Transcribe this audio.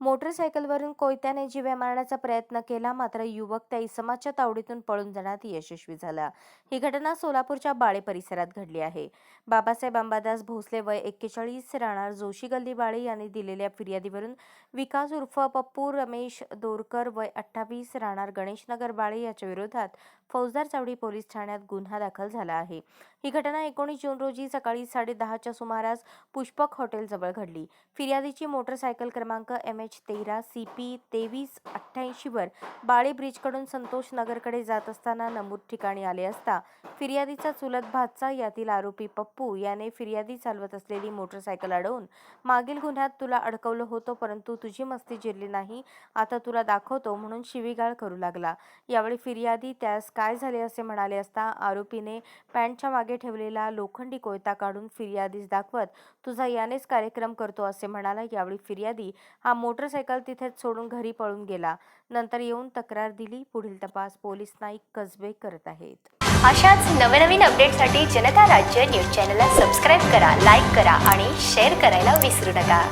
मोटरसायकलवरून कोयत्याने जिवे मारण्याचा प्रयत्न केला मात्र युवक त्या इसमाच्या तावडीतून पळून जाण्यात यशस्वी झाला. ही घटना सोलापूरच्या बाळे परिसरात घडली आहे. बाबासाहेब अंबादास भोसले वय एक्केचाळीस राहणार जोशी गल्ली बाळे यांनी दिलेल्या फिर्यादीवरून विकास उर्फ पप्पू रमेश दोरकर वय अठ्ठावीस राहणार गणेशनगर बाळे याच्या विरोधात फौजदार चावडी पोलीस ठाण्यात गुन्हा दाखल झाला आहे. ही घटना एकोणीस जून रोजी सकाळी साडेदहाच्या सुमारास पुष्पक हॉटेलजवळ घडली. फिर्यादीची मोटरसायकल क्रमांक एम एच तेरा सी पी तेवीस अठ्ठ्याऐंशीवर बाळे ब्रिजकडून संतोष नगरकडे जात असताना नमूद ठिकाणी आले असता फिर्यादीचा चुलत भातचा यातील आरोपी पप्पू याने फिर्यादी चालवत असलेली मोटरसायकल अडवून मागील गुन्ह्यात तुला अडकवलं होतं परंतु तुझी मस्ती जिरली नाही आता तुला दाखवतो म्हणून शिवीगाळ करू लागला. यावेळी फिर्यादी त्यास काय झाले असे म्हणाले असता आरोपीने पॅन्टच्या मागे ठेवलेला लोखंडी कोयता काढून फिर्यादीस दाखवत तुझा यानेच कार्यक्रम करतो असे म्हणाला. यावेळी फिर्यादी हा मोटरसायकल तिथेच सोडून घरी पळून गेला. नंतर येऊन तक्रार दिली. पुढील तपास पोलीस नाईक कसबे करत आहेत. अशाच नवनवीन अपडेटसाठी जनता राज्य न्यूज चॅनलला सबस्क्राईब करा लाईक करा आणि शेअर करायला विसरू नका.